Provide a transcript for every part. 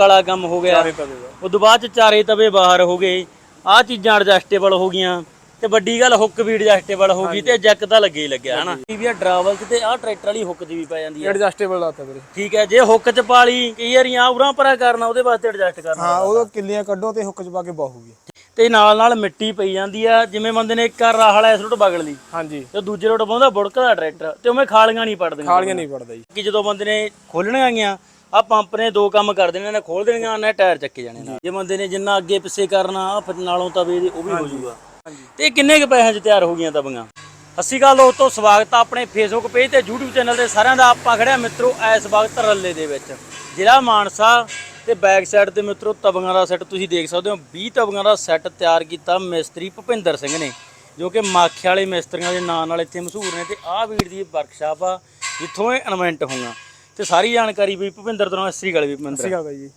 ਵਾਲਾ ਕੰਮ ਹੋ ਗਿਆ। ਚਾਰੇ ਤਵੇ ਦਾ। ਉਦੋਂ ਬਾਅਦ ਚ ਚਾਰੇ ਤਵੇ ਬਾਹਰ ਹੋ ਗਏ। ਆਹ ਚੀਜ਼ਾਂ ਐਡਜਸਟੇਬਲ ਹੋ ਗਈਆਂ ਤੇ ਵੱਡੀ ਗੱਲ ਹੁੱਕ ਵੀ ਐਡਜਸਟੇਬਲ ਹੋ ਗਈ ਤੇ ਜੈਕ ਤਾਂ ਲੱਗੇ ਹੀ ਲੱਗਿਆ ਹਨਾ? ਵੀ ਆ ਡਰਾਵਲ ਚ ਤੇ ਆਹ ਟਰੈਕਟਰ ਵਾਲੀ ਹੁੱਕ ਚ ਵੀ ਪੈ ਜਾਂਦੀ ਹੈ ਐਡਜਸਟੇਬਲ ਲਾਤਾ ਵੀਰੇ। ਠੀਕ ਹੈ ਜੇ ਹੁੱਕ ਚ ਪਾ ਲਈ ਕਈ ਵਾਰੀ ਆ ਉਰਾਂ ਪਰਾਂ ਕਰਨਾ ਉਹਦੇ ਵਾਸਤੇ ਐਡਜਸਟ ਕਰਨਾ ਹਾਂ ਉਹ ਕਿੱਲੀਆਂ ਕੱਢੋ ਤੇ ਹੁੱਕ ਚ ਪਾ ਕੇ ਬਾਹੂਗੀ ਤੇ ਨਾਲ ਨਾਲ ਮਿੱਟੀ ਪਈ ਜਾਂਦੀ ਆ ਜਿਵੇਂ ਬੰਦੇ ਨੇ ਇੱਕ ਰਾਹ ਵਾਲਾ ਇਸ ਰੋਟ ਬਗਲ ਲਈ ਹਾਂਜੀ। ਤੇ ਦੂਜੇ ਰੋਟ ਪਾਉਂਦਾ ਬੁੜਕਦਾ ਟਰੈਕਟਰ ਤੇ ਉਵੇਂ ਖਾਲੀਆਂ ਨਹੀਂ ਪੜਦੀਆਂ। ਖਾਲੀਆਂ ਨਹੀਂ ਪੜਦਾ ਜੀ। ਕਿ ਜਦੋਂ ਬੰਦੇ ਨੇ ਖੋਲਣੀਆਂ ਗਈਆਂ ਆ ਪੰਪ ਨੇ ਦੋ ਕੰਮ ਕਰ ਦੇਣੇ ਨੇ ਖੋਲ ਦੇਣੀਆਂ ਨੇ ਟਾਇਰ ਚੱਕੇ ਜਾਣੇ ਨਾਲ। ਜੇ ਬੰਦੇ ਨੇ ਜਿੰਨਾ ਅੱਗੇ ਪਿੱਛੇ ਕਰਨਾ ਆ ਫਿਰ ਨਾਲੋਂ ਤਵੇ ਦੇ ਉਹ ਵੀ ਹੋ ਜਾਊਗਾ। ਤੇ ਕਿੰਨੇ ਕੁ ਪੈਸਿਆਂ 'ਚ ਤਿਆਰ ਹੋ ਗਈਆਂ ਤਵੀਆਂ? ਅਸੀਂ ਗੱਲ ਦੋਸਤੋ ਸਵਾਗਤ ਆ ਆਪਣੇ ਫੇਸਬੁੱਕ ਪੇਜ ਤੇ YouTube ਚੈਨਲ ਤੇ ਸਾਰਿਆਂ ਦਾ। ਆਪਾਂ ਖੜਿਆ ਮਿੱਤਰੋ ਇਸ ਵਕਤ ਰੱਲੇ ਦੇ ਵਿੱਚ। ਜ਼ਿਲ੍ਹਾ ਮਾਨਸਾ ਤੇ ਬੈਕ ਸਾਈਡ ਤੇ ਮਿੱਤਰੋ ਤਵੀਆਂ ਦਾ ਸੈੱਟ ਤੁਸੀਂ ਦੇਖ ਸਕਦੇ ਹੋ। 20 ਤਵੀਆਂ ਦਾ ਸੈੱਟ ਤਿਆਰ ਕੀਤਾ ਮਿਸਤਰੀ ਭੁਪਿੰਦਰ ਸਿੰਘ ਨੇ ਜੋ ਕਿ ਮਾਖੇ ਵਾਲੇ ਮਿਸਤਰੀਆਂ ਦੇ ਨਾਂ ਨਾਲ ਇੱਥੇ ਮਸ਼ਹੂਰ ਨੇ। ਤੇ ਆਹ ਵੀਰ ਦੀ ਵਰਕਸ਼ਾਪ ਆ ਜਿੱਥੋਂ ਇਹ ਇਨਵੈਂਟ ਹੋਈਆਂ। ਤੇ ਸਾਰੀ ਜਾਣਕਾਰੀ ਵੀ ਭੁਪਿੰਦਰ ਤੋਂ ਅਸਰੀ ਗੱਲ ਵੀ ਭੁਪਿੰਦਰ। ਗੱਲ ਹੈ ਜੀ।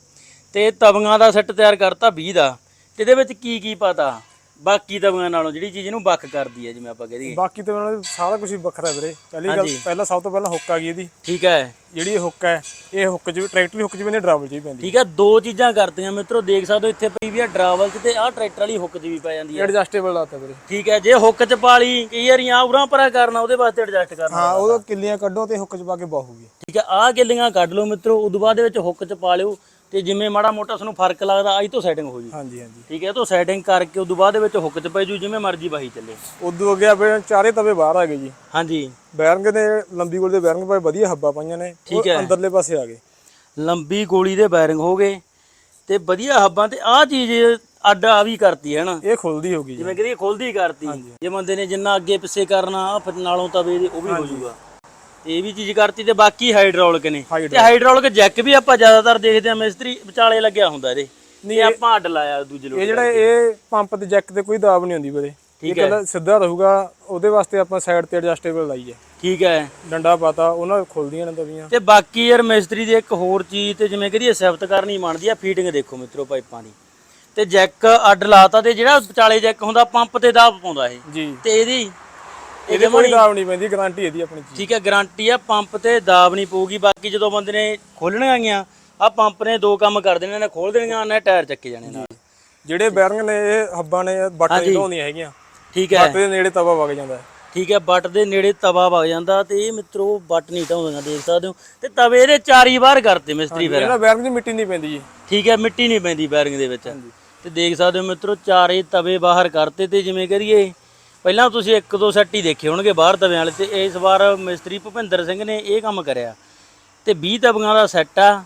ਤੇ ਤਵੀਆਂ ਦਾ ਸੈੱਟ ਤਿਆਰ ਕਰਤਾ 20 ਦਾ। ਤੇ ਇਹਦੇ ਵਿੱਚ ਕੀ ਕੀ ਪਤਾ? ਬਾਕੀ ਤਵੀਆਂ ਨਾਲੋਂ ਜਿਹੜੀ ਚੀਜ਼ ਨੂੰ ਵੱਖ ਕਰਦੀ ਹੈ ਜਿਵੇਂ ਆਪਾਂ ਕਹਿ ਦਈਏ। ਬਾਕੀ ਤੇ ਉਹਨਾਂ ਦਾ ਸਾਰਾ ਕੁਝ ਵੱਖਰਾ ਹੈ ਵੀਰੇ। ਪਹਿਲੀ ਗੱਲ ਹਾਂਜੀ। ਪਹਿਲਾਂ ਸਭ ਤੋਂ ਪਹਿਲਾਂ ਹੁੱਕ ਆ ਗਈ ਇਹਦੀ। ਠੀਕ ਹੈ। ਜਿਹੜੀ ਇਹ ਹੁੱਕ ਹੈ ਇਹ ਹੁੱਕ ਚ ਵੀ ਟਰੈਕਟਰ ਦੀ ਹੁੱਕ ਚ ਵੀ ਨਹੀਂ ਡਰਾਵਲ ਚ ਵੀ ਪੈਂਦੀ। ਠੀਕ ਹੈ ਦੋ ਚੀਜ਼ਾਂ ਕਰਤੀਆਂ ਮਿੱਤਰੋ ਦੇਖ ਸਕਦੇ ਹੋ ਇੱਥੇ ਪਈ ਵੀ ਆ ਡਰਾਵਲ 'ਚ ਤੇ ਆਹ ਟਰੈਕਟਰ ਵਾਲੀ ਹੁੱਕ 'ਚ ਵੀ ਪੈ ਜਾਂਦੀ ਹੈ। ਐਡਜਸਟੇਬਲ ਲਾਤਾ ਵੀਰੇ। ਠੀਕ ਹੈ ਜੇ ਹੁੱਕ 'ਚ ਪਾ ਲਈ ਕਈ ਵਾਰੀ ਆ ਉਰਾਂ ਪਰਾਂ ਕਰਨਾ ਉਹਦੇ ਵਾਸਤੇ ਐਡਜਸਟ ਕਰਨਾ ਹਾਂ ਉਹ ਕਿੱਲੀਆਂ ਕੱਢੋ ਤੇ ਹੁੱਕ ਚ ਪਾ ਕੇ ਬਾਹੂਗੀ ਠੀਕ ਹੈ ਆਹ ਗਿੱਲੀਆਂ ਕੱਢ ਲਓ ਮਿੱਤਰੋ ਉਦੋਂ ਬਾਅਦ ਦੇ ਵਿੱਚ ਹੁੱਕ 'ਚ ਪਾ ਲਿਓ। ਤੇ ਜਿਵੇਂ ਮਾੜਾ ਮੋਟਾ ਤੁਹਾਨੂੰ ਫ਼ਰਕ ਲੱਗਦਾ ਆਈ ਤੋਂ ਸੈਟਿੰਗ ਹੋ ਜੂ। ਹਾਂਜੀ ਹਾਂਜੀ। ਠੀਕ ਹੈ ਇਹ ਤੋਂ ਸੈਟਿੰਗ ਕਰਕੇ ਉਦੋਂ ਬਾਅਦ ਦੇ ਵਿੱਚ ਹੁੱਕ 'ਚ ਪੈ ਜੂ ਜਿਵੇਂ ਮਰਜ਼ੀ ਵਾਹੀ ਚੱਲੇ। ਉਦੋਂ ਅੱਗੇ ਆਪਣੇ ਚਾਰੇ ਤਵੇ ਬਾਹਰ ਆ ਗਏ ਜੀ। ਹਾਂਜੀ। ਬੈਰੰਗ ਦੇ ਲੰਬੀ ਗੋਲ ਦੇ ਬੈਰੰਗ ਪਾਏ ਵਧੀਆ ਹੱਬਾ ਪਾਈਆਂ ਨੇ ਉਹ ਠੀਕ ਹੈ। ਅੰਦਰਲੇ ਪਾਸੇ ਆ ਗਏ। ਲੰਬੀ ਗੋਲੀ ਦੇ ਬੈਰਿੰਗ ਹੋ ਗਏ ਤੇ ਵਧੀਆ ਹੱਬਾਂ ਤੇ ਆਹ ਚੀਜ਼ ਅੱਡ ਆ ਵੀ ਕਰਤੀ ਹੈ ਨਾ? ਇਹ ਖੁੱਲਦੀ ਹੋ ਗਈ ਜੀ। ਜਿਵੇਂ ਕਿ ਖੁੱਲਦੀ ਕਰਤੀ। ਜੇ ਬੰਦੇ ਨੇ ਜਿੰਨਾ ਅੱਗੇ ਪਿੱਛੇ ਕਰਨਾ ਆ ਫਿਰ ਨਾਲੋਂ ਤਵੇ ਦੇ ਉਹ ਵੀ ਹੋ ਜਾਊਗਾ ਇਹ ਵੀ ਚੀਜ਼ ਕਰਤੀ ਤੇ ਬਾਕੀ ਹਾਈਡ੍ਰੋਲਿਕ ਨੇ। ਤੇ ਹਾਈਡ੍ਰੋਲਿਕ ਜੈਕ ਵੀ ਆਪਾਂ ਜ਼ਿਆਦਾਤਰ ਦੇਖਦੇ ਆ ਮਿਸਤਰੀ ਵਿਚਾਲੇ ਲੱਗਿਆ ਹੁੰਦਾ ਇਹਦੇ। ਨਹੀਂ ਆਪਾਂ ਅੱਡ ਲਾਇਆ ਦੂਜੇ ਲੋਕ ਇਹ ਜਿਹੜਾ ਇਹ ਪੰਪ ਤੇ ਜੈਕ ਤੇ ਕੋਈ ਦਾਬ ਨਹੀਂ ਹੁੰਦੀ ਵੀਰੇ। ਇਹ ਕਹਿੰਦਾ ਸਿੱਧਾ ਰਹੂਗਾ ਉਹਦੇ ਵਾਸਤੇ ਆਪਾਂ ਸਾਈਡ ਤੇ ਐਡਜਸਟੇਬਲ ਲਾਈ ਹੈ ਠੀਕ ਹੈ। ਡੰਡਾ ਪਾਤਾ ਉਹਨਾਂ ਖੁੱਲਦੀਆਂ ਨੇ ਤਵੀਆਂ। ਤੇ ਬਾਕੀ ਯਾਰ ਮਿਸਤਰੀ ਦੀ ਇੱਕ ਹੋਰ ਚੀਜ਼ ਤੇ ਜਿਵੇਂ ਕਹਦੀ ਸਿਫਤ ਕਰਨੀ ਬਣਦੀ ਆ ਫੀਟਿੰਗ ਦੇਖੋ ਮਿੱਤਰੋ ਪਾਈਪਾਂ ਦੀ। ਤੇ ਜੈਕ ਅੱਡ ਲਾਤਾ ਤੇ ਜਿਹੜਾ ਵਿਚਾਲੇ ਜੈਕ ਹੁੰਦਾ ਪੰਪ ਤੇ ਦਾਬ ਪਾਉਂਦਾ ਇਹ। ਜੀ। ਤੇ ਇਹਦੀ ਇਹਦੇ ਕੋਈ ਦਾਬ ਨਹੀਂ ਪੈਂਦੀ ਗਾਰੰਟੀ ਇਹਦੀ ਆਪਣੀ ਚੀਜ਼। ਠੀਕ ਹੈ ਗਾਰੰਟੀ ਆ ਪੰਪ ਤੇ ਦਾਬ ਨਹੀਂ ਪਊਗੀ ਬਾਕੀ ਜਦੋਂ ਬੰਦੇ ਨੇ ਖੋਲਣੀਆਂ ਗਈਆਂ ਆ ਪੰਪ ਨੇ ਦੋ ਕੰਮ ਕਰ ਦੇਣੇ ਨੇ ਖੋਲ ਦੇਣੀਆਂ ਨੇ ਟਾਇਰ ਚੱਕੇ ਜਾਣੇ ਨਾਲ। ਜਿਹੜੇ ਬੈਰੰਗ ਨੇ ਇਹ ਹੱਬਾਂ ਨੇ ਬੱਟ ਨਹੀਂ ਢੋਂਦੀਆਂ ਹੈਗੀਆਂ ਠੀਕ ਹੈ। ਬੱਟ ਦੇ ਨੇੜੇ ਤਵਾ ਵਗ ਜਾਂਦਾ ਹੈ। ਠੀਕ ਹੈ ਬੱਟ ਦੇ ਨੇੜੇ ਤਵਾ ਵਗ ਜਾਂਦਾ ਤੇ ਇਹ ਮਿੱਤਰੋ ਬੱਟ ਨਹੀਂ ਢਾਉਂਦੀਆਂ ਦੇਖ ਸਕਦੇ ਹੋ। ਤੇ ਤਵੇ ਇਹਦੇ ਚਾਰੀ ਵਾਰ ਕਰਤੇ ਮਿਸਤਰੀ ਫਿਰ। ਇਹਨਾਂ ਬੈਰੰਗ ਦੀ ਮਿੱਟੀ ਨਹੀਂ ਪੈਂਦੀ ਜੀ। ਠੀਕ ਹੈ ਮਿੱਟੀ ਨਹੀਂ ਪੈਂਦੀ ਬੈਰਿੰਗ ਦੇ ਵਿੱਚ। ਤੇ ਦੇਖ ਸਕਦੇ ਹੋ ਮਿੱਤਰੋ ਚਾਰੇ ਤਵੇ ਬਾਹਰ ਕਰਤੇ ਤੇ ਜਿਵੇਂ ਕਰੀਏ ਪਹਿਲਾਂ ਤੁਸੀਂ ਇੱਕ ਦੋ ਸੈੱਟ ਹੀ ਦੇਖੇ ਹੋਣਗੇ ਬਾਹਰ ਤਵਿਆਂ ਵਾਲੇ ਤੇ ਇਸ ਵਾਰ ਮਿਸਤਰੀ ਭੁਪਿੰਦਰ ਸਿੰਘ ਨੇ ਇਹ ਕੰਮ ਕਰਿਆ। ਤੇ 20 ਤਵੀਆਂ ਦਾ ਸੈੱਟ ਆ।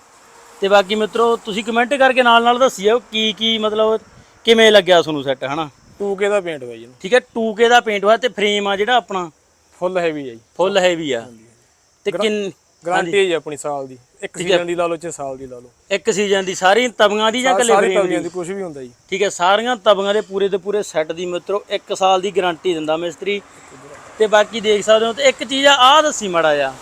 ਤੇ ਬਾਕੀ ਮਿੱਤਰੋ ਤੁਸੀਂ ਕਮੈਂਟ ਕਰਕੇ ਨਾਲ ਨਾਲ ਦੱਸਿਓ ਕੀ ਕੀ ਮਤਲਬ ਕਿਵੇਂ ਲੱਗਿਆ ਤੁਹਾਨੂੰ ਸੈੱਟ ਹਨਾ? 2K ਦਾ ਪੇਂਟ ਹੋਇਆ ਜੀ। ਠੀਕ ਹੈ 2K ਦਾ ਪੇਂਟ ਹੋਇਆ ਤੇ ਫਰੇਮ ਆ ਜਿਹੜਾ ਆਪਣਾ? ਫੁੱਲ ਹੈਵੀ ਹੈ ਜੀ। ਫੁੱਲ ਹੈਵੀ ਆ। ਤੇ ਕਿੰਨ ਗਾਰੰਟੀ ਹੈ ਜੀ ਆਪਣੀ ਸਾਲ ਦੀ। ਇੱਕ ਸੀਜ਼ਨ ਦੀ ਲਾ ਲਓ ਚਾਹੇ ਸਾਲ ਦੀ ਲਾ ਲਓ। ਇੱਕ ਸੀਜ਼ਨ ਦੀ ਸਾਰੀ ਤਵੀਆਂ ਦੀ ਜਾਂ ਕੱਲੇ ਸਾਰੀ ਤਵੀਆਂ ਦੀ ਕੁਝ ਵੀ ਹੁੰਦਾ ਜੀ। ਠੀਕ ਹੈ ਸਾਰੀਆਂ ਤਵੀਆਂ ਦੇ ਪੂਰੇ ਦੇ ਪੂਰੇ ਸੈੱਟ ਦੀ ਮਿੱਤਰੋ 1 ਸਾਲ ਦੀ ਗਾਰੰਟੀ ਦਿੰਦਾ ਮਿਸਤਰੀ। ਤੇ ਬਾਕੀ ਦੇਖ ਸਕਦੇ ਹੋ ਤੇ ਇੱਕ ਚੀਜ਼ ਆ ਆਹ ਦੱਸੀ ਮੜਾ ਆ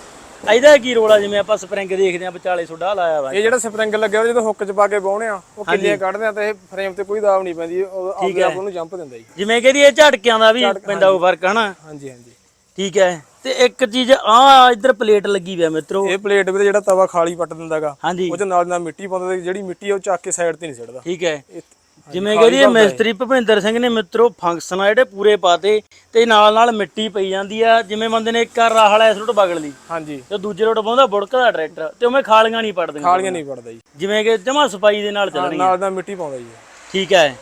ਇਹਦਾ ਕੀ ਰੋਲ ਆ? ਜਿਵੇਂ ਆਪਾਂ ਸਪਰਿੰਗ ਦੇਖਦੇ ਆ ਵਿਚਾਲੇ ਸੁੱਡਾ ਲਾਇਆ ਵਾ। ਇਹ ਜਿਹੜਾ ਸਪਰਿੰਗ ਲੱਗਿਆ ਜਦੋਂ ਹੁੱਕ 'ਚ ਪਾ ਕੇ ਬਾਉਣੇ ਆ ਉਹ ਕਿੱਲੀਆਂ ਕੱਢਦੇ ਆ ਤੇ ਇਹ ਫਰੇਮ ਤੇ ਕੋਈ ਦਾਬ ਨਹੀਂ ਪੈਂਦੀ ਉਹ ਆਪਣੇ ਆਪ ਉਹਨੂੰ ਜੰਪ ਦਿੰਦਾ ਜੀ। ਜਿਵੇਂ ਕਿ ਇਹ ਝਟਕਿਆਂ ਦਾ ਵੀ ਪੈਂਦਾ ਉਹ ਫ਼ਰਕ ਹਨਾ? ਹਾਂਜੀ ਹਾਂਜੀ। ਠੀਕ ਹੈ। ਤੇ ਇੱਕ ਚੀਜ਼ ਆ ਇੱਧਰ ਪਲੇਟ ਲੱਗੀ ਹੋਈ ਆ ਮਿੱਤਰੋ। ਇਹ ਪਲੇਟ ਵੀਰੇ ਜਿਹੜਾ ਤਵਾ ਖਾਲੀ ਪੱਟ ਦਿੰਦਾਗਾ ਹਾਂਜੀ। ਉਹ 'ਚ ਨਾਲ ਨਾਲ ਮਿੱਟੀ ਪਾਉਂਦਾ ਤੇ ਜਿਹੜੀ ਮਿੱਟੀ ਆ ਉਹ ਚੱਕ ਕੇ ਸਾਈਡ ਤੇ ਨਹੀਂ ਸਿੱਟਦਾ। ਠੀਕ ਹੈ। ਇਹ- ਜਿਵੇਂ ਕਿ ਇਹ ਮਿਸਤਰੀ ਭੁਪਿੰਦਰ ਸਿੰਘ ਨੇ ਮਿੱਤਰੋ ਫੰਕਸ਼ਨ ਆ ਜਿਹੜੇ ਪੂਰੇ ਪਾਤੇ ਤੇ ਨਾਲ ਨਾਲ ਮਿੱਟੀ ਪਈ ਜਾਂਦੀ ਆ ਜਿਵੇਂ ਬੰਦੇ ਨੇ ਇੱਕ ਰਾਹ ਵਾਲਾ ਇਸ ਰੋਟ ਬਗਲ ਲਈ। ਹਾਂਜੀ। ਤੇ ਦੂਜੇ ਰੋਟ ਪਾਉਂਦਾ ਬੁੜਕਦਾ ਟਰੈਕਟਰ ਤੇ ਉਵੇਂ ਖਾਲੀਆਂ ਨਹੀਂ ਪੜਦੀਆਂ। ਖਾਲੀਆਂ ਨਹੀਂ ਪੜਦਾ ਜੀ। ਜਿਵੇਂ ਕਿ ਜਮਾ ਸਫ਼ਾਈ ਦੇ ਨਾਲ ਚੱਲਣੀ ਨਾਲ ਨਾਲ ਮਿੱਟੀ ਪਾਉਂਦਾ ਜੀ। ਠੀਕ ਹੈ।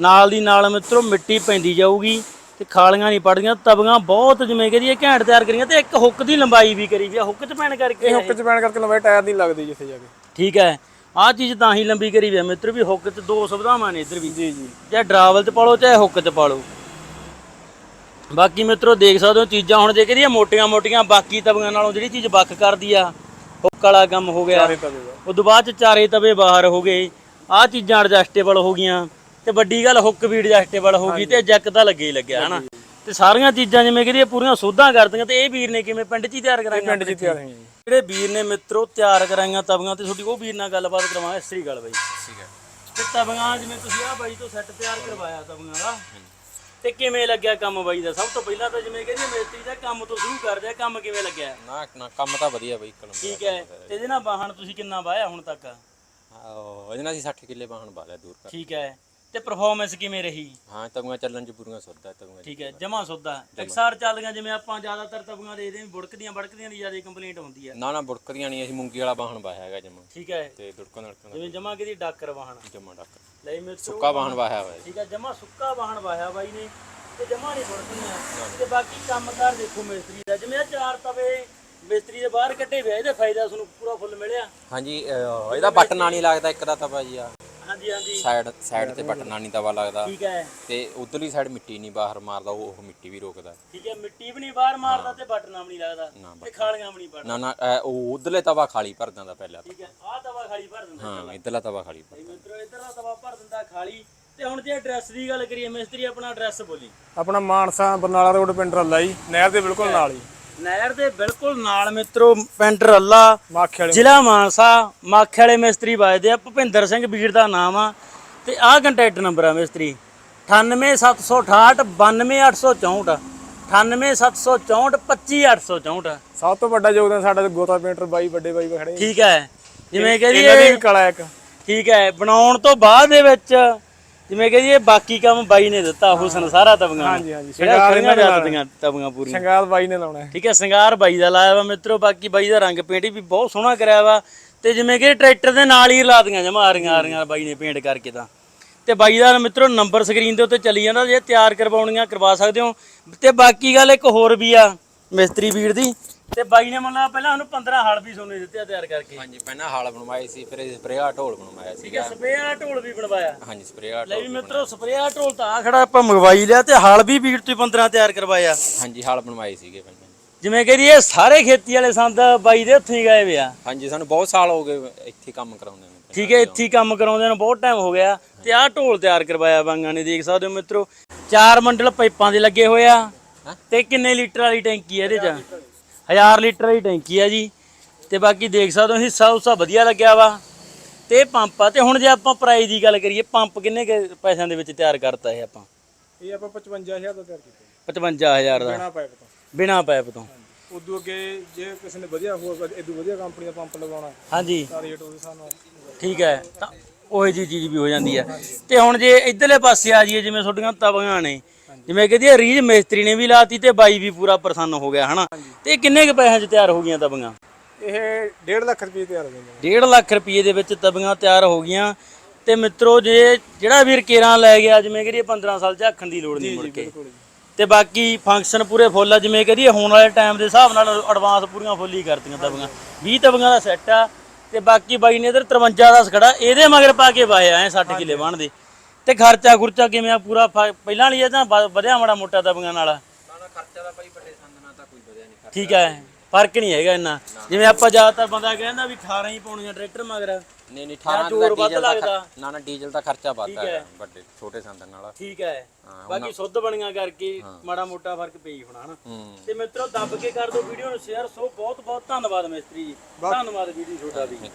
ਨਾਲ ਦੀ ਨਾਲ ਮਿੱਤਰੋ ਮਿੱਟੀ ਪੈਂਦੀ ਜਾਊਗੀ। ਤੇ ਖਾਲੀਆਂ ਨਹੀਂ ਪੜਦੀਆਂ ਤਵੀਆਂ ਬਹੁਤ ਜਿਵੇਂ ਕਿ ਇਹ ਘੈਂਟ ਤਿਆਰ ਕਰੀਆਂ ਤੇ ਇੱਕ ਹੁੱਕ ਦੀ ਲੰਬਾਈ ਵੀ ਕਰੀ ਵੀ ਆ ਹੁੱਕ ਚ ਪੈਣ ਕਰਕੇ ਇਹ ਹੁੱਕ 'ਚ ਪੈਣ ਕਰਕੇ ਲੰਬੇ ਟਾਇਰ ਨਹੀਂ ਲੱਗਦੇ ਜਿੱਥੇ ਜਾ ਕੇ। ਠੀਕ ਹੈ। ਆਹ ਚੀਜ਼ ਤਾਂ ਹੀ ਲੰਬੀ ਕਰੀ ਵੀ ਆ ਮਿੱਤਰ ਵੀ ਹੁੱਕ ਚ ਦੋ ਸੁਵਿਧਾਵਾਂ ਨੇ ਇੱਧਰ ਵੀ। ਜੀ ਜੀ। ਚਾਹੇ ਡਰਾਵਲ ਚ ਪਾਲੋ ਚਾਹੇ ਹੁੱਕ ਚ ਪਾਲੋ। ਬਾਕੀ ਮਿੱਤਰੋ ਦੇਖ ਸਕਦੇ ਹੋ ਚੀਜ਼ਾਂ ਹੁਣ ਜੇ ਕਰੀਏ ਮੋਟੀਆਂ ਮੋਟੀਆਂ ਬਾਕੀ ਤਵੀਆਂ ਨਾਲੋਂ ਜਿਹੜੀ ਚੀਜ਼ ਵੱਖ ਕਰਦੀ ਆ ਹੁੱਕ ਵਾਲਾ ਕੰਮ ਹੋ ਗਿਆ। ਦਾ। ਉਦੋਂ ਬਾਅਦ ਚ ਚਾਰੇ ਤਵੇ ਬਾਹਰ ਹੋ ਗਏ। ਆਹ ਚੀਜ਼ਾਂ ਐਡਜਸਟੇਬਲ ਹੋ ਗਈਆਂ। ਤੇ ਵੱਡੀ ਗੱਲ ਹੁੱਕ ਵੀ ਐਡਜਸਟੇਬਲ ਹੋ ਗਈ ਤੇ ਜੈਕ ਤਾਂ ਲੱਗੇ ਹੀ ਲੱਗਿਆ ਹਨਾ? ਤੇ ਸਾਰੀਆਂ ਚੀਜ਼ਾਂ ਜਿਵੇਂ ਕਿ ਪੂਰੀਆਂ ਸੋਧਾਂ ਕਰਦੀਆਂ ਤੇ ਇਹ ਵੀਰ ਨੇ ਕਿਵੇਂ ਪਿੰਡ 'ਚ ਹੀ ਤਿਆਰ ਕਰਾਈਆਂ ਪਿੰਡ 'ਚ ਤਿਆਰ ਹੋਈਆਂ ਜਿਹੜੇ ਵੀਰ ਨੇ ਮਿੱਤਰੋ ਤਿਆਰ ਕਰਾਈਆਂ ਤਵੀਆਂ ਤੇ ਤੁਹਾਡੀ ਉਹ ਵੀਰ ਨਾਲ ਗੱਲਬਾਤ ਕਰਵਾਵਾਂ ਸ੍ਰੀ ਗੱਲ ਬਾਈ। ਠੀਕ ਹੈ ਤੇ ਤਵੀਆਂ ਜਿਵੇਂ ਤੁਸੀਂ ਆਹ ਬਾਈ ਤੋਂ ਸੈੱਟ ਤਿਆਰ ਕਰਵਾਇਆ ਤਵੀਆਂ ਦਾ ਤੇ ਕਿਵੇਂ ਲੱਗਿਆ ਕੰਮ ਬਾਈ ਦਾ? ਸਭ ਤੋਂ ਪਹਿਲਾਂ ਤਾਂ ਜਿਵੇਂ ਕਹਿੰਦੇ ਮਿਸਤਰੀ ਦਾ ਕੰਮ ਤੋਂ ਸ਼ੁਰੂ ਕਰਦੇ ਆ ਕੰਮ ਕਿਵੇਂ ਲੱਗਿਆ? ਨਾ ਨਾ ਕੰਮ ਤਾਂ ਵਧੀਆ ਬਈ ਕਲਮ ਠੀਕ ਹੈ ਤੇ ਇਹਦੇ ਨਾਲ ਵਾਹਣ ਤੁਸੀਂ ਕਿੰਨਾ ਵਾਹਿਆ ਹੁਣ ਤੱਕ? ਆਹ, ਇਹਦੇ ਨਾਲ ਅਸੀਂ 60 ਕਿੱਲੇ ਵਾਹਣ ਬਾਲਿਆ ਦੂਰ ਕਰ। ਠੀਕ ਹੈ ਤੇ ਪਰਫਾਰਮੈਂਸ ਕਿਵੇਂ ਰਹੀ? ਹਾਂ ਤਵੀਆਂ ਚੱਲਣ ਚ ਪੂਰੀਆਂ ਸੁੱਧਾ ਤਵੀਆਂ ਠੀਕ ਹੈ ਜਮਾ ਸੌਦਾ ਅਕਸਰ ਚੱਲਦੀਆਂ ਜਿਵੇਂ ਆਪਾਂ ਜ਼ਿਆਦਾਤਰ ਤਬੀਆਂ ਦੇਖਦੇ ਹਾਂ ਵੀ ਬੁੜਕਦੀਆਂ ਬੜਕਦੀਆਂ ਦੀ ਜ਼ਿਆਦਾ ਕੰਪਲੇਂਟ ਹੁੰਦੀ ਹੈ। ਨਾ ਨਾ ਬੁੜਕਦੀਆਂ ਨਹੀਂ ਅਸੀਂ ਮੂੰਗੀ ਵਾਲਾ ਵਾਹਣ ਵਾਹਿਆ ਹੈਗਾ ਜਮਾ। ਠੀਕ ਹੈ। ਤੇ ਦੁੜਕਣ ਦੜਕਣ ਜਿਵੇਂ ਜਮਾ ਕਿਦੀ ਡਾਕਰ ਵਾਹਣ। ਜਮਾ ਡੱਕ ਲੈ ਮਿੱਤਰੋ ਸੁੱਕਾ ਵਾਹਣ ਵਾਹਿਆ ਹੋਇਆ। ਠੀਕ ਹੈ ਜਮਾ ਸੁੱਕਾ ਵਾਹਣ ਵਾਹਿਆ ਬਾਈ ਨੇ ਤੇ ਜਮਾ ਨਹੀਂ ਬੁੜਕਦੀਆਂ। ਤੇ ਬਾਕੀ ਕੰਮਕਾਰ ਦੇਖੋ ਮਿਸਤਰੀ ਦਾ ਜਿਵੇਂ ਆ ਚਾਰ ਤਵੇ ਮਿਸਤਰੀ ਦੇ ਬਾਹਰ ਕੱਢੇ ਹੋਏ ਇਹਦੇ ਫਾਇਦਾ ਤੁਹਾਨੂੰ ਪੂਰਾ ਫੁੱਲ ਮਿਲਿਆ। ਹਾਂਜੀ ਇਹਦਾ ਬਟਨ ਨਹੀਂ ਲੱਗਦਾ ਇੱਕ ਦਾ ਤਵਾ ਜੀ ਆ। ਹਾਂਜੀ ਹਾਂਜੀ। ਸਾਈਡ ਸਾਈਡ ਤੇ ਬਟਨ ਨਹੀਂ ਤਵਾ ਲੱਗਦਾ। ਠੀਕ ਹੈ। ਤੇ ਉਧਰਲੀ ਸਾਈਡ ਮਿੱਟੀ ਨਹੀਂ ਬਾਹਰ ਮਾਰਦਾ ਉਹ ਉਹ ਮਿੱਟੀ ਵੀ ਰੋਕਦਾ। ਠੀਕ ਹੈ ਮਿੱਟੀ ਵੀ ਨਹੀਂ ਬਾਹਰ ਮਾਰਦਾ ਤੇ ਬਟਨਾ ਵੀ ਨਹੀਂ ਲੱਗਦਾ। ਤੇ ਖਾਲੀਆਂ ਵੀ ਨਹੀਂ ਪੜਦਾ ਨਾ ਨਾ ਉਹ ਉਧਰਲੇ ਤਵਾ ਖਾਲੀ ਭਰ ਦਿੰਦਾ ਪਹਿਲਾਂ ਠੀਕ ਹੈ ਆਹ ਤਵਾ ਖਾਲੀ ਭਰ ਦਿੰਦਾ ਹਾਂ ਇਧਰਲਾ ਤਵਾ ਖਾਲੀ ਭਰ ਮਿੱਤਰੋ ਇਧਰਲਾ ਤਵਾ ਭਰ ਦਿੰਦਾ ਖਾਲੀ। ਤੇ ਹੁਣ ਜੇ ਐਡਰੈਸ ਦੀ ਗੱਲ ਕਰੀਏ ਮਿਸਤਰੀ ਆਪਣਾ ਐਡਰੈਸ ਬੋਲੀ। ਆਪਣਾ ਮਾਨਸਾ ਬਰਨਾਲਾ ਰੋਡ ਪਿੰਡ ਰੱਲਾ ਜੀ ਨਹਿਰ ਦੇ ਬਿਲਕੁਲ ਨਾਲ ਹੀ। ਨਹਿਰ ਦੇ ਬਿਲਕੁਲ ਨਾਲ ਮਿੱਤਰੋ ਪਿੰਡ ਰੱਲਾ ਮਾਖੇ ਵਾਲੇ ਜ਼ਿਲ੍ਹਾ ਮਾਨਸਾ ਮਾਖੇ ਵਾਲੇ ਮਿਸਤਰੀ ਵੱਜਦੇ ਆ ਭੁਪਿੰਦਰ ਸਿੰਘ ਵੀਰ ਦਾ ਨਾਮ ਆ ਤੇ ਆਹ ਕੰਟੈਕਟ ਨੰਬਰ ਆ ਮਿਸਤਰੀ 98768 92864 98764 25864 ਸਭ ਤੋਂ ਵੱਡਾ ਯੋਗਦਾਨ ਸਾਡਾ ਗੋਤਾ ਪੇਂਟਰ ਬਾਈ ਵੱਡੇ ਬਾਈ ਖੜੇ ਠੀਕ ਹੈ ਜਿਵੇਂ ਕਹਦੀਏ ਵੀ ਕਲਾ ਇੱਕ ਠੀਕ ਹੈ ਬਣਾਉਣ ਤੋਂ ਬਾਅਦ ਦੇ ਵਿੱਚ ਜਿਵੇਂ ਕਹਦੀਏ ਬਾਕੀ ਕੰਮ ਬਾਈ ਨੇ ਦਿੱਤਾ ਹੁਸਨ ਸਾਰਾ ਤਬੀਆਂ ਹਾਂਜੀ, ਹਾਂਜੀ, ਸ਼ਿੰਗਾਰ ਸ਼ਿੰਗਾਰ ਖੜੀਆਂ ਇਹਨਾਂ ਦੇ ਜਾਂਦੀਆਂ ਤਬੀਆਂ ਪੂਰੀਆਂ। ਸ਼ਿੰਗਾਰ ਬਾਈ ਨੇ ਲਾਉਣਾ ਠੀਕ ਹੈ ਸਿੰਗਾਰ ਬਾਈ ਦਾ ਲਾਇਆ ਵਾ ਮਿੱਤਰੋ ਬਾਕੀ ਬਾਈ ਦਾ ਰੰਗ ਪੇਂਟ ਵੀ ਬਹੁਤ ਸੋਹਣਾ ਕਰਿਆ ਵਾ। ਤੇ ਜਿਵੇਂ ਕਿ ਟਰੈਕਟਰ ਦੇ ਨਾਲ ਹੀ ਲਾਤੀਆਂ ਜਮਾ ਆਰੀਆਂ ਆਰੀਆਂ ਬਾਈ ਨੇ ਪੇਂਟ ਕਰਕੇ ਤਾਂ। ਤੇ ਬਾਈ ਦਾ ਮਿੱਤਰੋ ਨੰਬਰ ਸਕਰੀਨ ਦੇ ਉੱਤੇ ਚੱਲੀ ਜਾਂਦਾ ਜੇ ਤਿਆਰ ਕਰਵਾਉਣੀਆਂ ਕਰਵਾ ਸਕਦੇ ਹੋ। ਤੇ ਬਾਕੀ ਗੱਲ ਇੱਕ ਹੋਰ ਵੀ ਆ ਮਿਸਤਰੀ ਵੀਰ ਦੀ। ਤੇ ਬਾਈ ਨੇ ਮੰਨ ਲਾ ਪਹਿਲਾਂ ਉਹਨੂੰ 15 ਹਲ ਵੀ ਸੋਨੇ ਦਿੱਤੇ ਆ ਤਿਆਰ ਕਰਕੇ। ਹਾਂਜੀ ਪਹਿਲਾਂ ਹਾਲ ਬਣਵਾਏ ਸੀ ਫਿਰ ਸਪਰੇਆ ਢੋਲ ਬਣਵਾਇਆ ਠੀਕ ਹੈ ਸੀਗਾ। ਸਪਰੇਅ ਢੋਲ ਵੀ ਬਣਵਾਇਆ। ਹਾਂਜੀ ਸਪਰੇਆ ਲੈ ਢੋਲ ਵੀ ਮਿੱਤਰੋ ਸਪਰੇਅ ਢੋਲ ਤਾਂ ਖੜਾ ਆਪਾਂ ਮੰਗਵਾਈ ਲਿਆ ਤੇ ਹਲ ਵੀ ਵੀਰ ਤੋਂ 15 ਤਿਆਰ ਕਰਵਾਇਆ। ਹਾਂਜੀ ਹਾਲ ਬਣਵਾਏ ਸੀਗੇ ਪਹਿਲਾਂ ਜਿਵੇਂ ਕਿ ਇਹ ਸਾਰੇ ਖੇਤੀ ਵਾਲੇ ਸੰਦ ਬਾਈ ਦੇ ਹੱਥੋਂ ਹੀ ਗਏ ਵੇ ਆ। ਹਾਂਜੀ ਸਾਨੂੰ ਬਹੁਤ ਸਾਲ ਹੋ ਗਏ ਇੱਥੇ ਕੰਮ ਕਰਾਉਂਦੇ ਨੇ। ਠੀਕ ਹੈ ਇੱਥੇ ਹੀ ਕੰਮ ਕਰਾਉਂਦੇ ਨੂੰ ਬਹੁਤ ਟਾਈਮ ਹੋ ਗਿਆ। ਤੇ ਆਹ ਢੋਲ ਤਿਆਰ ਕਰਵਾਇਆ ਬਾਂਗਾਂ ਨੇ ਦੇਖ ਸਕਦੇ ਹੋ ਮਿੱਤਰੋ। ਚਾਰ ਮੰਡਲ ਪਾਈਪਾਂ ਦੇ ਲੱਗੇ ਹੋਏ ਆ? ਤੇ ਕਿੰਨੇ ਲੀਟਰ ਵਾਲੀ ਟੈਂਕੀ ਹੈ ਇਹਦੇ ਚ? 1000 ਲੀਟਰ ਵਾਲੀ ਟੈਂਕੀ ਆ ਜੀ। ਤੇ ਬਾਕੀ ਦੇਖ ਸਕਦੇ ਹੋ ਹਿੱਸਾ ਉਸਾ ਵਧੀਆ ਲੱਗਿਆ ਵਾ। ਤੇ ਪੰਪ ਆ ਤੇ ਹੁਣ ਜੇ ਆਪਾਂ ਪ੍ਰਾਈਸ ਦੀ ਗੱਲ ਕਰੀਏ ਪੰਪ ਕਿੰਨੇ ਕੁ ਪੈਸਿਆਂ ਦੇ ਵਿੱਚ ਤਿਆਰ ਕਰਤਾ ਇਹ ਆਪਾਂ? ਇਹ ਆਪਾਂ 55000 ਦਾ ਤਿਆਰ ਕੀਤਾ। 55000 ਦਾ। ਬਿਨਾ ਪਾਈਪ ਤੋਂ। ਬਿਨਾ ਪਾਈਪ ਤੋਂ। ਉਦੋਂ ਅੱਗੇ ਜੇ ਕਿਸੇ ਨੇ ਵਧੀਆ ਹੋਰ ਇਦੋਂ ਵਧੀਆ ਕੰਪਨੀ ਦਾ ਪੰਪ ਲਗਾਉਣਾ ਹਾਂਜੀ। ਤਾਂ ਰੇਟ ਉਹਦੇ ਸਾਨੂੰ ਠੀਕ ਹੈ ਤਾਂ ਉਹ ਜੀ ਚੀਜ਼ ਵੀ ਹੋ ਜਾਂਦੀ ਹੈ। ਤੇ ਹੁਣ ਜੇ ਇਧਰਲੇ ਪਾਸੇ ਆ ਜਾਈਏ ਜਿਵੇਂ ਤੁਹਾਡੀਆਂ ਤਵੀਆਂ ਨੇ ਜਿਵੇਂ ਕਹਦੀ ਰੀਜ ਮੇਸਤਰੀ ਨੇ ਵੀ ਲਾਤੀ ਤੇ ਬਾਈ ਵੀ ਪੂਰਾ ਪ੍ਰਸੰਨ ਹੋ ਗਿਆ ਹਨਾ? ਤੇ ਕਿੰਨੇ ਕੁ ਪੈਸਿਆਂ 'ਚ ਤਿਆਰ ਹੋ ਗਈਆਂ ਤਵੀਆਂ ਇਹ 1.5 ਲੱਖ ਰੁਪਏ ਤਿਆਰ ਹੋ ਜਾਂਦੇ 1.5 ਲੱਖ ਰੁਪਏ ਦੇ ਵਿੱਚ ਤਵੀਆਂ ਤਿਆਰ ਹੋ ਗਈਆਂ। ਤੇ ਮਿੱਤਰੋ ਜੇ ਜਿਹੜਾ ਵੀਰ ਕੇਰਾਂ ਲੈ ਗਿਆ ਜਿਵੇਂ ਕਹਦੀ 15 ਸਾਲ ਝਾਕਣ ਦੀ ਲੋੜ ਨਹੀਂ ਮੁੜ ਕੇ। ਤੇ ਬਾਕੀ ਫੰਕਸ਼ਨ ਪੂਰੇ ਫੁੱਲ ਜਿਵੇਂ ਕਹਦੀ ਹੋਣ ਵਾਲੇ ਟਾਈਮ ਦੇ ਹਿਸਾਬ ਨਾਲ ਐਡਵਾਂਸ ਪੂਰੀਆਂ ਫੁੱਲ ਹੀ ਕਰਤੀਆਂ ਤਵੀਆਂ 20 ਤਵੀਆਂ ਦਾ ਸੈੱਟ ਆ। ਤੇ ਬਾਕੀ ਬਾਈ ਨੇ ਇਧਰ 53 ਦਾ ਖੜਾ ਇਹਦੇ ਮਗਰ ਪਾ ਕੇ ਵਾਇਆ ਐ 60 ਕਿੱਲੇ ਬਣਦੇ। ਤੇ ਖਰਚਾ ਖੁਰਚਾ ਕਿਵੇਂ ਆ? ਪੂਰਾ ਫ- ਪਹਿਲਾਂ ਵਾਲੀ ਇਹ ਤਾਂ ਵ- ਵਧਿਆ ਮਾੜਾ ਮੋਟਾ ਤਵੀਆਂ ਨਾਲ। ਨਾ ਖਰਚਾ ਤਾਂ ਭਾਈ ਵੱਡੇ ਸੰਦ ਨਾਲ ਤਾਂ ਕੋਈ ਵਧਿਆ ਨਹੀਂ ਠੀਕ ਹੈ ਫ਼ਰਕ ਨਹੀਂ ਹੈਗਾ ਇੰਨਾ। ਜਿਵੇਂ ਆਪਾਂ ਜ਼ਿਆਦਾਤਰ ਬੰਦਾ ਕਹਿੰਦਾ ਵੀ 18 ਹੀ ਪਾਉਣੀਆਂ ਟਰੈਕਟਰ ਮਗਰ। ਨਹੀਂ ਨਹੀਂ 18 ਜ਼ੋਰ ਦਾ ਵੱਧ ਡੀਜ਼ਲ ਦਾ ਲੱਗਦਾ। ਨਾ ਨਾ ਡੀਜ਼ਲ ਦਾ ਖਰਚਾ ਵੱਧ ਹੈ। ਹੈ। ਵੱਡੇ ਛੋਟੇ ਸੰਦ ਨਾਲ। ਠੀਕ ਹੈ। ਬਾਕੀ ਸੁੱਧ ਬਣੀਆਂ ਕਰਕੇ ਮਾੜਾ ਮੋਟਾ ਫ਼ਰਕ ਪਈ ਹੋਣਾ ਹਨਾ? ਹੂੰ। ਤੇ ਮਿੱਤਰੋ ਦੱਬ ਕੇ ਕਰ ਦਿਓ ਵੀਡੀਓ ਨੂੰ ਸ਼ੇਅਰ। ਸੋ ਬਹੁਤ ਬਹੁਤ ਧੰਨਵਾਦ ਮਿਸਤਰੀ ਜੀ। ਧੰਨਵਾਦ ਵੀਡੀਓ ਤੁਹਾਡਾ ਵੀ।